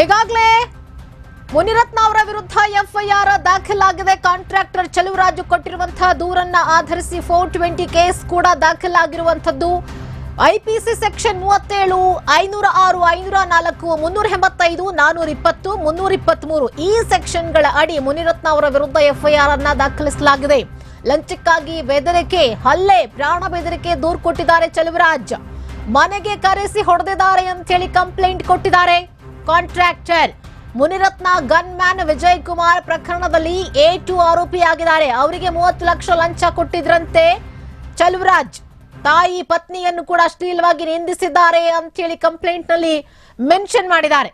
ಈಗಾಗಲೇ ಮುನಿರತ್ನ ಅವರ ವಿರುದ್ಧ ಎಫ್ಐಆರ್ ದಾಖಲಾಗಿದೆ. ಕಾಂಟ್ರಾಕ್ಟರ್ ಚಲುವರಾಜು ಕೊಟ್ಟಿರುವಂತಹ ದೂರನ್ನ ಆಧರಿಸಿ ಫೋರ್ ಟ್ವೆಂಟಿ ಕೇಸ್ ಕೂಡ ದಾಖಲಾಗಿರುವಂತದ್ದು ಐಪಿಸಿ ಸೆಕ್ಷನ್ ಮೂವತ್ತೇಳು ಐನೂರ ಆರು ಐನೂರ ನಾಲ್ಕು ಮುನ್ನೂರ ಎಂಬತ್ತೈದು ನಾನೂರ ಇಪ್ಪತ್ತು ಮುನ್ನೂರ ಇಪ್ಪತ್ಮೂರು ಈ ಸೆಕ್ಷನ್ಗಳ ಅಡಿ ಮುನಿರತ್ನ ಅವರ ವಿರುದ್ಧ ಎಫ್ಐಆರ್ ಅನ್ನ ದಾಖಲಿಸಲಾಗಿದೆ. ಲಂಚಕ್ಕಾಗಿ ಬೆದರಿಕೆ, ಹಲ್ಲೆ, ಪ್ರಾಣ ಬೆದರಿಕೆ ದೂರು ಕೊಟ್ಟಿದ್ದಾರೆ ಚಲುವರಾಜ್. ಮನೆಗೆ ಕರೆಸಿ ಹೊಡೆದಿದ್ದಾರೆ ಅಂತ ಹೇಳಿ ಕಂಪ್ಲೇಂಟ್ ಕೊಟ್ಟಿದ್ದಾರೆ. Contractor. Munirathna gunman Vijay Kumar ಪ್ರಕರಣದಲ್ಲಿ ಎ ಟು ಆರೋಪಿಯಾಗಿದ್ದಾರೆ. ಅವರಿಗೆ ಮೂವತ್ತು ಲಕ್ಷ ಲಂಚ ಕೊಟ್ಟಿದ್ರಂತೆ ಚಲುವರಾಜ್. ತಾಯಿ ಪತ್ನಿಯನ್ನು ಕೂಡ ಅಶ್ಲೀಲವಾಗಿ ನಿಂದಿಸಿದ್ದಾರೆ ಅಂತೇಳಿ ಕಂಪ್ಲೇಂಟ್ನಲ್ಲಿ ಮೆನ್ಷನ್ ಮಾಡಿದ್ದಾರೆ.